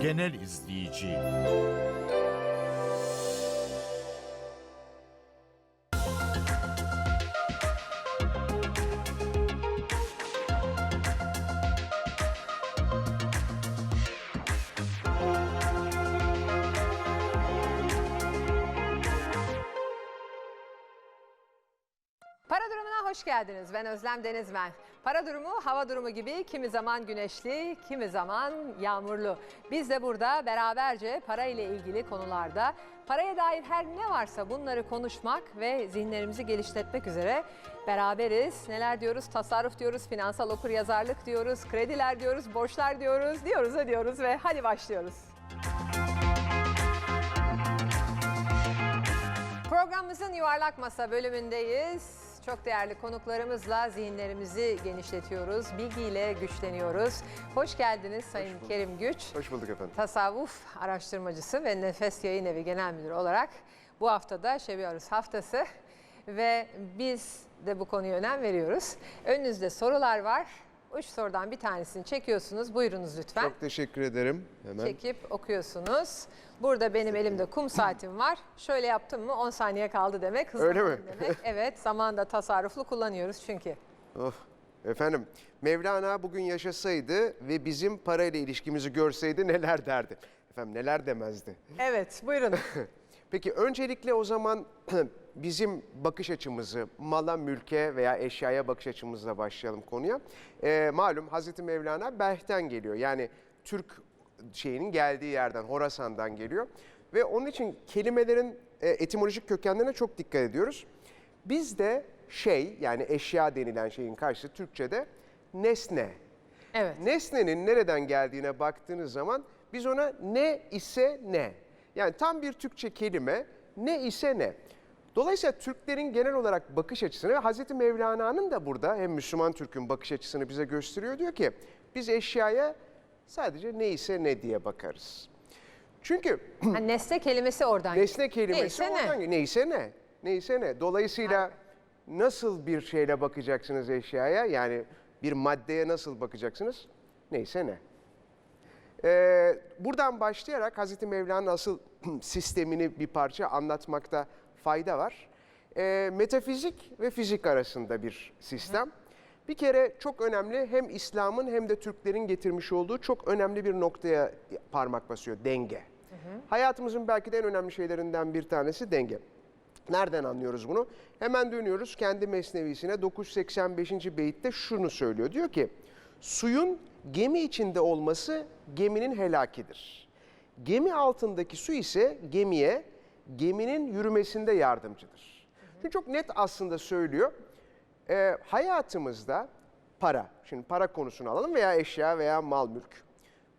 genel izleyici. Para durumuna hoş geldiniz. Ben Özlem Denizmen. Para durumu hava durumu gibi kimi zaman güneşli, kimi zaman yağmurlu. Biz de burada beraberce para ile ilgili konularda paraya dair her ne varsa bunları konuşmak ve zihinlerimizi geliştirmek üzere beraberiz. Neler diyoruz? Tasarruf diyoruz, finansal okuryazarlık diyoruz, krediler diyoruz, borçlar diyoruz, diyoruz da diyoruz ve hadi başlıyoruz. Programımızın Yuvarlak Masa bölümündeyiz. Çok değerli konuklarımızla zihinlerimizi genişletiyoruz, bilgiyle güçleniyoruz. Hoş geldiniz Sayın Kerim Güç. Hoş bulduk efendim. Tasavvuf araştırmacısı ve Nefes Yayın Evi Genel Müdürü olarak bu haftada Şebiyoruz haftası ve biz de bu konuya önem veriyoruz. Önünüzde sorular var. Üç sorudan bir tanesini çekiyorsunuz. Buyurunuz lütfen. Çok teşekkür ederim. Hemen. Çekip okuyorsunuz. Burada benim elimde kum saatim var. Şöyle yaptım mı 10 saniye kaldı demek. Öyle mi? Demek. Evet zamanında tasarruflu kullanıyoruz çünkü. Oh. Efendim, Mevlana bugün yaşasaydı ve bizim parayla ilişkimizi görseydi neler derdi? Efendim neler demezdi? Evet buyurun. Peki öncelikle o zaman bizim bakış açımızı mala, mülke veya eşyaya bakış açımızla başlayalım konuya. Ee, malum Hazreti Mevlana Belh'ten geliyor. Yani Türk şeyinin geldiği yerden, Horasan'dan geliyor. Ve onun için kelimelerin e, etimolojik kökenlerine çok dikkat ediyoruz. Biz de şey yani eşya denilen şeyin karşısı Türkçe'de nesne. Evet. Nesnenin nereden geldiğine baktığınız zaman biz ona ne ise ne. Yani tam bir Türkçe kelime ne ise ne. Dolayısıyla Türklerin genel olarak bakış açısını ve Hazreti Mevlana'nın da burada hem Müslüman Türk'ün bakış açısını bize gösteriyor. Diyor ki biz eşyaya sadece ne ise ne diye bakarız. Çünkü Ha, nesne kelimesi oradan nesne kelimesi Neyse ne. oradan geliyor. Neyse ne. Neyse ne. Dolayısıyla nasıl bir şeyle bakacaksınız eşyaya? Yani bir maddeye nasıl bakacaksınız? Neyse ne. Ee, buradan başlayarak Hazreti Mevlana'nın asıl sistemini bir parça anlatmakta fayda var. Ee, metafizik ve fizik arasında bir sistem. Bir kere çok önemli hem İslam'ın hem de Türklerin getirmiş olduğu çok önemli bir noktaya parmak basıyor denge. Hayatımızın belki de en önemli şeylerinden bir tanesi denge. Nereden anlıyoruz bunu? Hemen dönüyoruz kendi mesnevisine 985. beyitte şunu söylüyor. Diyor ki suyun gemi içinde olması geminin helakidir. Gemi altındaki su ise gemiye geminin yürümesinde yardımcıdır. Şimdi çok net aslında söylüyor. Ee, hayatımızda para, şimdi para konusunu alalım veya eşya veya mal mülk.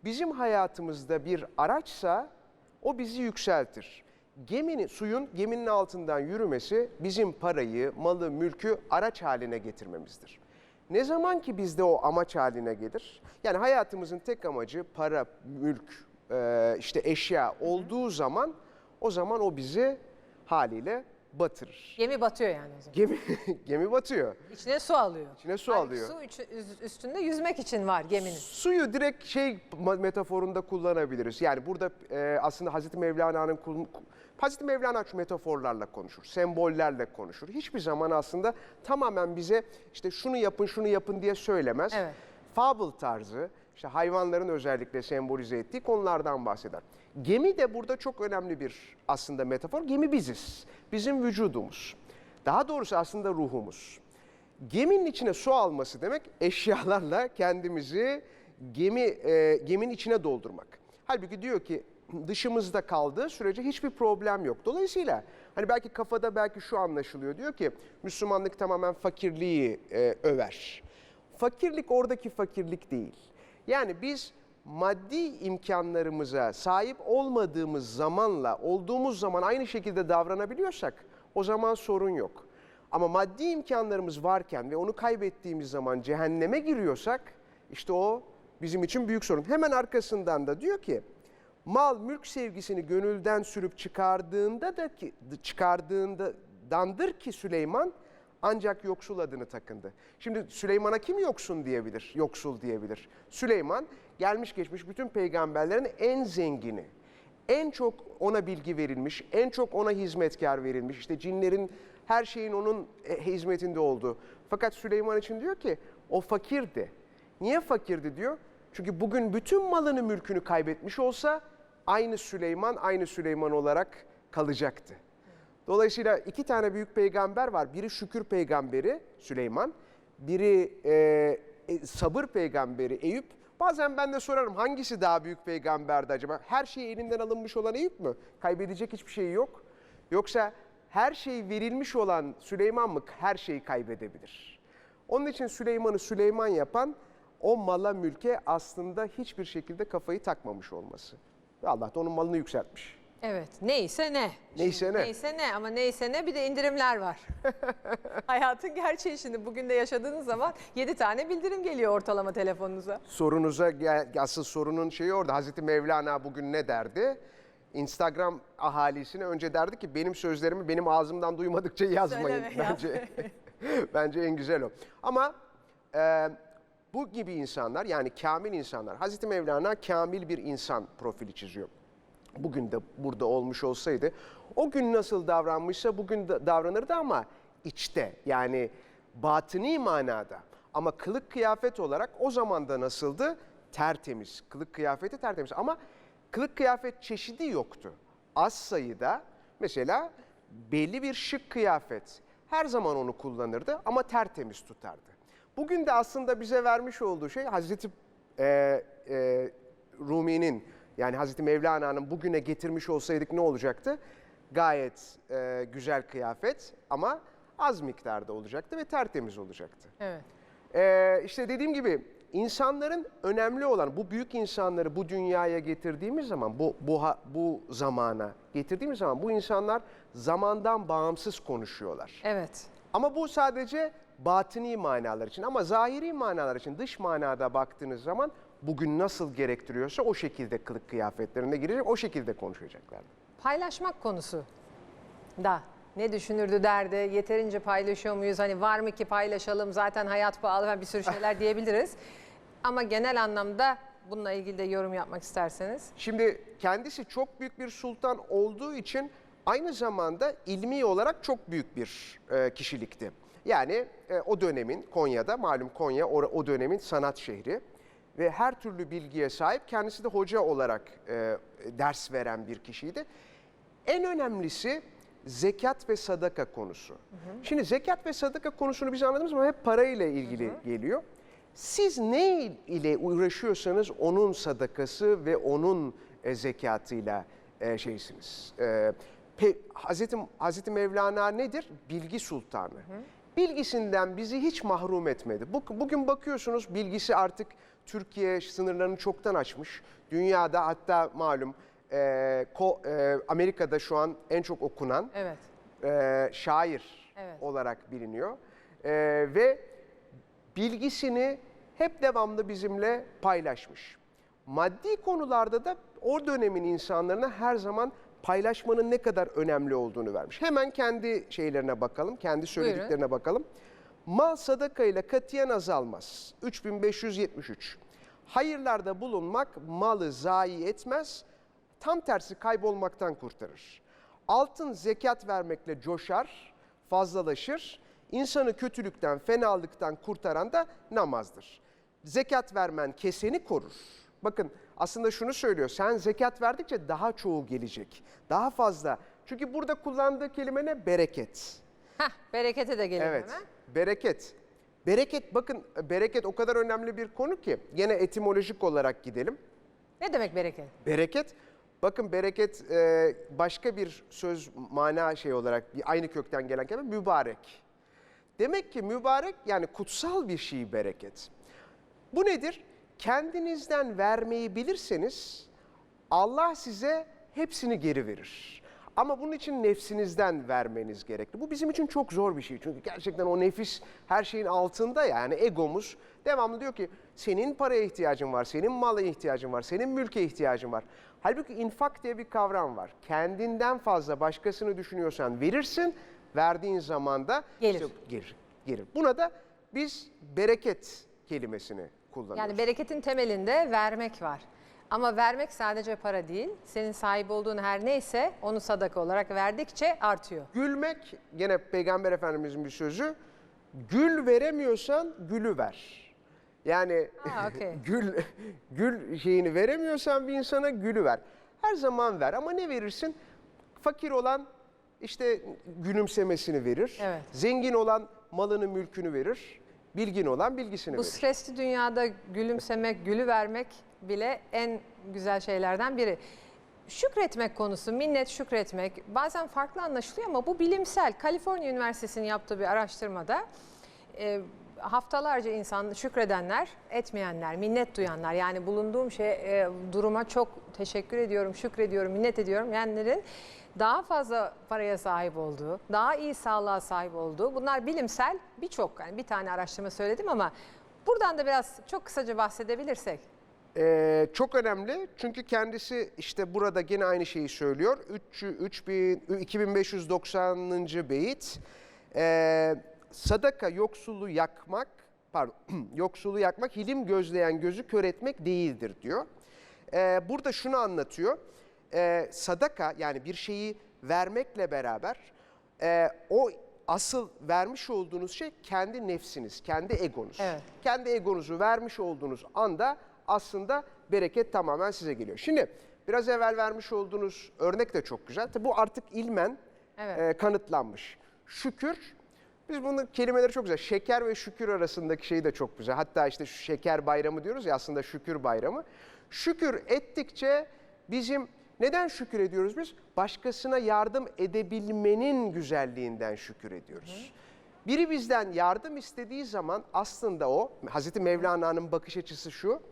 Bizim hayatımızda bir araçsa o bizi yükseltir. Geminin, suyun geminin altından yürümesi bizim parayı, malı, mülkü araç haline getirmemizdir. Ne zaman ki bizde o amaç haline gelir, yani hayatımızın tek amacı para, mülk, e, işte eşya olduğu zaman o zaman o bizi haliyle batırır. Gemi batıyor yani o zaman. Gemi, gemi batıyor. İçine su alıyor. İçine su Halbuki alıyor. Su üç- üstünde yüzmek için var geminin. Suyu direkt şey metaforunda kullanabiliriz. Yani burada e, aslında Hazreti Mevlana'nın kul- Hazreti Mevlana şu metaforlarla konuşur, sembollerle konuşur. Hiçbir zaman aslında tamamen bize işte şunu yapın, şunu yapın diye söylemez. Evet. Fable tarzı, işte hayvanların özellikle sembolize ettiği konulardan bahseder. Gemi de burada çok önemli bir aslında metafor. Gemi biziz. Bizim vücudumuz. Daha doğrusu aslında ruhumuz. Geminin içine su alması demek eşyalarla kendimizi gemi e, geminin içine doldurmak. Halbuki diyor ki dışımızda kaldığı sürece hiçbir problem yok. Dolayısıyla hani belki kafada belki şu anlaşılıyor diyor ki Müslümanlık tamamen fakirliği e, över. Fakirlik oradaki fakirlik değil. Yani biz maddi imkanlarımıza sahip olmadığımız zamanla olduğumuz zaman aynı şekilde davranabiliyorsak o zaman sorun yok. Ama maddi imkanlarımız varken ve onu kaybettiğimiz zaman cehenneme giriyorsak işte o bizim için büyük sorun. Hemen arkasından da diyor ki mal mülk sevgisini gönülden sürüp çıkardığında da ki çıkardığında dandır ki Süleyman Ancak yoksul adını takındı. Şimdi Süleyman'a kim yoksun diyebilir, yoksul diyebilir? Süleyman gelmiş geçmiş bütün peygamberlerin en zengini. En çok ona bilgi verilmiş, en çok ona hizmetkar verilmiş. İşte cinlerin her şeyin onun e, hizmetinde olduğu. Fakat Süleyman için diyor ki o fakirdi. Niye fakirdi diyor? Çünkü bugün bütün malını mülkünü kaybetmiş olsa aynı Süleyman aynı Süleyman olarak kalacaktı. Dolayısıyla iki tane büyük peygamber var. Biri şükür peygamberi Süleyman, biri e, e, sabır peygamberi Eyüp. Bazen ben de sorarım hangisi daha büyük peygamberdi acaba? Her şey elinden alınmış olan Eyüp mü? Kaybedecek hiçbir şey yok. Yoksa her şey verilmiş olan Süleyman mı her şeyi kaybedebilir? Onun için Süleyman'ı Süleyman yapan o mala mülke aslında hiçbir şekilde kafayı takmamış olması. Ve Allah da onun malını yükseltmiş. Evet. Neyse ne. Neyse Şimdi ne. Neyse ne ama neyse ne bir de indirimler var. Hayatın gerçeği şimdi bugün de yaşadığınız zaman 7 tane bildirim geliyor ortalama telefonunuza. sorunuza asıl sorunun şeyi orada. Hazreti Mevlana bugün ne derdi? Instagram ahalisine önce derdi ki benim sözlerimi benim ağzımdan duymadıkça yazmayın. Söyleme, bence bence en güzel o. Ama e, bu gibi insanlar yani kamil insanlar. Hazreti Mevlana kamil bir insan profili çiziyor. Bugün de burada olmuş olsaydı o gün nasıl davranmışsa bugün de davranırdı ama içte yani batıni manada. Ama kılık kıyafet olarak o zaman da nasıldı? Tertemiz. Kılık kıyafeti tertemiz ama kılık kıyafet çeşidi yoktu. Az sayıda mesela belli bir şık kıyafet her zaman onu kullanırdı ama tertemiz tutardı. Bugün de aslında bize vermiş olduğu şey Hazreti e, e, Rumi'nin yani Hazreti Mevlana'nın bugüne getirmiş olsaydık ne olacaktı? Gayet e, güzel kıyafet ama az miktarda olacaktı ve tertemiz olacaktı. Evet. Ee, işte dediğim gibi insanların önemli olan bu büyük insanları bu dünyaya getirdiğimiz zaman bu bu bu zamana getirdiğimiz zaman bu insanlar zamandan bağımsız konuşuyorlar. Evet. Ama bu sadece batini manalar için ama zahiri manalar için dış manada baktığınız zaman bugün nasıl gerektiriyorsa o şekilde kılık kıyafetlerine girecek, o şekilde konuşacaklar. Paylaşmak konusu da ne düşünürdü derdi. Yeterince paylaşıyor muyuz? Hani var mı ki paylaşalım? Zaten hayat pahalı bir sürü şeyler diyebiliriz. Ama genel anlamda bununla ilgili de yorum yapmak isterseniz. Şimdi kendisi çok büyük bir sultan olduğu için aynı zamanda ilmi olarak çok büyük bir e, kişilikti. Yani e, o dönemin Konya'da malum Konya o, o dönemin sanat şehri ve her türlü bilgiye sahip kendisi de hoca olarak e, ders veren bir kişiydi. En önemlisi zekat ve sadaka konusu. Şimdi zekat ve sadaka konusunu biz anladığımız zaman hep parayla ilgili geliyor. Siz ne ile uğraşıyorsanız onun sadakası ve onun e, zekatıyla e, şeysiniz. E, pe, Hazreti, Hazreti Mevlana nedir? Bilgi sultanı. Bilgisinden bizi hiç mahrum etmedi. Bu, bugün bakıyorsunuz bilgisi artık Türkiye sınırlarını çoktan aşmış. Dünyada hatta malum e, Ko- e, Amerika'da şu an en çok okunan Evet. e, şair Evet. olarak biliniyor. E, ve bilgisini hep devamlı bizimle paylaşmış. Maddi konularda da o dönemin insanlarına her zaman paylaşmanın ne kadar önemli olduğunu vermiş. Hemen kendi şeylerine bakalım, kendi söylediklerine bakalım. Mal sadaka ile katiyen azalmaz. 3573. Hayırlarda bulunmak malı zayi etmez, tam tersi kaybolmaktan kurtarır. Altın zekat vermekle coşar, fazlalaşır. İnsanı kötülükten, fenalıktan kurtaran da namazdır. Zekat vermen keseni korur. Bakın aslında şunu söylüyor. Sen zekat verdikçe daha çoğu gelecek. Daha fazla. Çünkü burada kullandığı kelime ne? Bereket. Heh, berekete de gelelim Evet. hemen. Bereket. Bereket bakın bereket o kadar önemli bir konu ki. Gene etimolojik olarak gidelim. Ne demek bereket? Bereket, bakın bereket e, başka bir söz mana şey olarak bir aynı kökten gelen kelime mübarek. Demek ki mübarek yani kutsal bir şey bereket. Bu nedir? Kendinizden vermeyi bilirseniz Allah size hepsini geri verir. Ama bunun için nefsinizden vermeniz gerekli. Bu bizim için çok zor bir şey. Çünkü gerçekten o nefis her şeyin altında yani egomuz devamlı diyor ki senin paraya ihtiyacın var, senin mala ihtiyacın var, senin mülke ihtiyacın var. Halbuki infak diye bir kavram var. Kendinden fazla başkasını düşünüyorsan verirsin, verdiğin zaman da Gelir. işte gelir. gelir. Buna da biz bereket kelimesini kullanıyoruz. Yani bereketin temelinde vermek var. Ama vermek sadece para değil. Senin sahip olduğun her neyse onu sadaka olarak verdikçe artıyor. Gülmek gene Peygamber Efendimizin bir sözü. Gül veremiyorsan gülü ver. Yani Ha, okey. gül gül şeyini veremiyorsan bir insana gülü ver. Her zaman ver ama ne verirsin? Fakir olan işte gülümsemesini verir. Evet. Zengin olan malını mülkünü verir. Bilgin olan bilgisini Bu verir. stresli dünyada gülümsemek, gülü vermek bile en güzel şeylerden biri. Şükretmek konusu, minnet şükretmek bazen farklı anlaşılıyor ama bu bilimsel. Kaliforniya Üniversitesi'nin yaptığı bir araştırmada e, haftalarca insan şükredenler, etmeyenler, minnet duyanlar yani bulunduğum şey e, duruma çok teşekkür ediyorum, şükrediyorum, minnet ediyorum diyenlerin daha fazla paraya sahip olduğu, daha iyi sağlığa sahip olduğu bunlar bilimsel birçok yani bir tane araştırma söyledim ama buradan da biraz çok kısaca bahsedebilirsek. Ee, çok önemli çünkü kendisi işte burada gene aynı şeyi söylüyor. 3, 3000, 2590. beyit. Ee, sadaka yoksulu yakmak, pardon yoksulu yakmak hilim gözleyen gözü kör etmek değildir diyor. Ee, burada şunu anlatıyor. Ee, sadaka yani bir şeyi vermekle beraber e, o asıl vermiş olduğunuz şey kendi nefsiniz, kendi egonuz. Evet. Kendi egonuzu vermiş olduğunuz anda aslında bereket tamamen size geliyor. Şimdi biraz evvel vermiş olduğunuz örnek de çok güzel. Tabi bu artık ilmen Evet. e, kanıtlanmış. Şükür, biz bunun kelimeleri çok güzel. Şeker ve şükür arasındaki şey de çok güzel. Hatta işte şu şeker bayramı diyoruz ya aslında şükür bayramı. Şükür ettikçe bizim neden şükür ediyoruz biz? Başkasına yardım edebilmenin güzelliğinden şükür ediyoruz. Biri bizden yardım istediği zaman aslında o, Hazreti Mevlana'nın bakış açısı şu.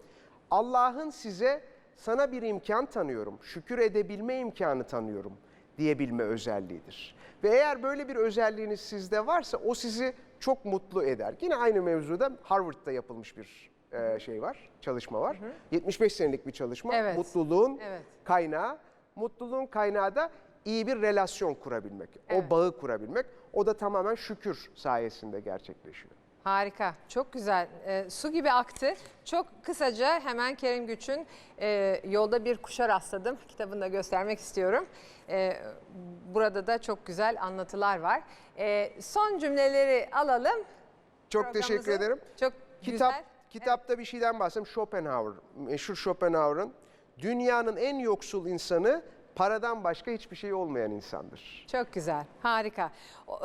Allah'ın size sana bir imkan tanıyorum, şükür edebilme imkanı tanıyorum diyebilme özelliğidir. Ve eğer böyle bir özelliğiniz sizde varsa o sizi çok mutlu eder. Yine aynı mevzuda Harvard'da yapılmış bir e, şey var, çalışma var. 75 senelik bir çalışma. Evet. Mutluluğun Evet. kaynağı, mutluluğun kaynağı da iyi bir relasyon kurabilmek, Evet. o bağı kurabilmek. O da tamamen şükür sayesinde gerçekleşiyor. Harika, çok güzel. Ee, su gibi aktı. Çok kısaca hemen Kerim Güç'ün e, Yolda Bir Kuşa Rastladım kitabını da göstermek istiyorum. Ee, burada da çok güzel anlatılar var. Ee, son cümleleri alalım. Çok teşekkür ederim. Çok Kitap güzel. kitapta bir şeyden bahsedeyim. Schopenhauer, meşhur Schopenhauer'ın dünyanın en yoksul insanı paradan başka hiçbir şey olmayan insandır. Çok güzel, harika.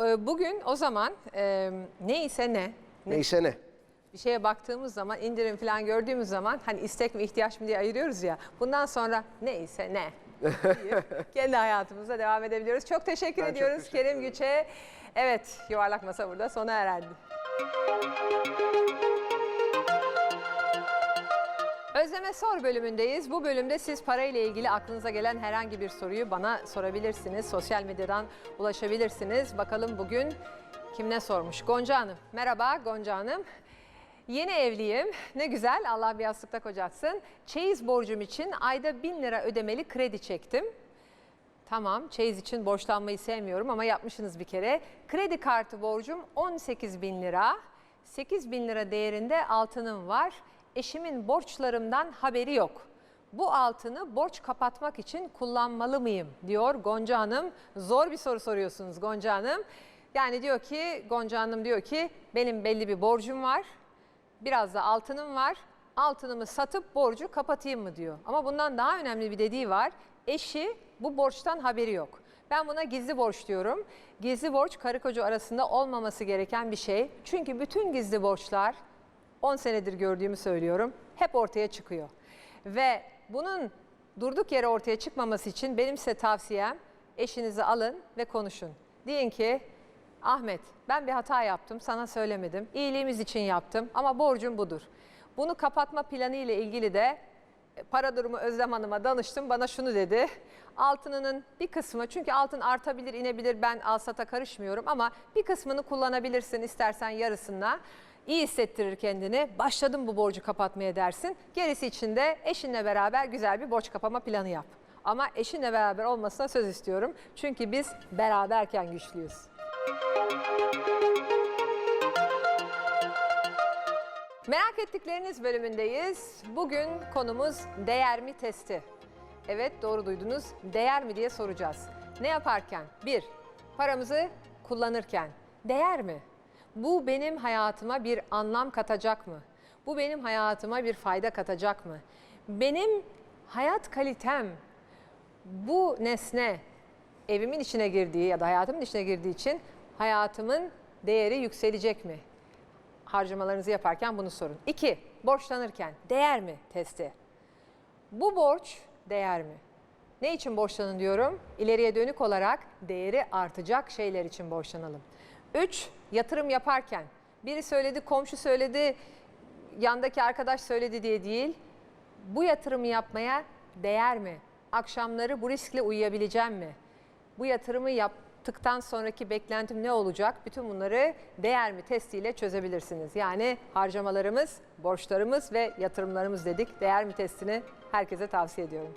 E, Bugün o zaman e, neyse ne, Neyse ne. bir şeye baktığımız zaman, indirim falan gördüğümüz zaman hani istek mi ihtiyaç mı diye ayırıyoruz ya. Bundan sonra neyse ne deyip kendi hayatımıza devam edebiliyoruz. Çok teşekkür Ben çok ediyoruz teşekkür Kerim Güç'e. Evet, yuvarlak masa burada sona erdi. Özleme Sor bölümündeyiz. Bu bölümde siz parayla ilgili aklınıza gelen herhangi bir soruyu bana sorabilirsiniz. Sosyal medyadan ulaşabilirsiniz. Bakalım bugün kim ne sormuş? Gonca Hanım. Merhaba Gonca Hanım. Yeni evliyim. Ne güzel Allah bir yastıkta kocatsın. Çeyiz borcum için ayda 1000 lira ödemeli kredi çektim. Tamam, çeyiz için borçlanmayı sevmiyorum ama yapmışsınız bir kere. Kredi kartı borcum 18 bin lira. 8 bin lira değerinde altınım var. Eşimin borçlarımdan haberi yok. Bu altını borç kapatmak için kullanmalı mıyım diyor Gonca Hanım. Zor bir soru soruyorsunuz Gonca Hanım. Yani diyor ki Gonca Hanım diyor ki benim belli bir borcum var. Biraz da altınım var. Altınımı satıp borcu kapatayım mı diyor. Ama bundan daha önemli bir dediği var. Eşi bu borçtan haberi yok. Ben buna gizli borç diyorum. Gizli borç karı koca arasında olmaması gereken bir şey. Çünkü bütün gizli borçlar 10 senedir gördüğümü söylüyorum. Hep ortaya çıkıyor. Ve bunun durduk yere ortaya çıkmaması için benim size tavsiyem eşinizi alın ve konuşun. Deyin ki Ahmet ben bir hata yaptım sana söylemedim. İyiliğimiz için yaptım ama borcum budur. Bunu kapatma planı ile ilgili de e, para durumu Özlem Hanım'a danıştım. Bana şunu dedi. Altınının bir kısmı çünkü altın artabilir inebilir ben alsata karışmıyorum ama bir kısmını kullanabilirsin istersen yarısına. İyi hissettirir kendini. Başladım bu borcu kapatmaya dersin. Gerisi için de eşinle beraber güzel bir borç kapama planı yap. Ama eşinle beraber olmasına söz istiyorum. Çünkü biz beraberken güçlüyüz. Merak ettikleriniz bölümündeyiz. Bugün konumuz değer mi testi. Evet doğru duydunuz. Değer mi diye soracağız. Ne yaparken? Bir, paramızı kullanırken. Değer mi? Bu benim hayatıma bir anlam katacak mı? Bu benim hayatıma bir fayda katacak mı? Benim hayat kalitem bu nesne evimin içine girdiği ya da hayatımın içine girdiği için hayatımın değeri yükselecek mi? Harcamalarınızı yaparken bunu sorun. İki, borçlanırken değer mi testi? Bu borç değer mi? Ne için borçlanın diyorum? İleriye dönük olarak değeri artacak şeyler için borçlanalım. Üç, yatırım yaparken. Biri söyledi, komşu söyledi, yandaki arkadaş söyledi diye değil. Bu yatırımı yapmaya değer mi? Akşamları bu riskle uyuyabileceğim mi? Bu yatırımı yaptıktan sonraki beklentim ne olacak? Bütün bunları değer mi testiyle çözebilirsiniz. Yani harcamalarımız, borçlarımız ve yatırımlarımız dedik. Değer mi testini herkese tavsiye ediyorum.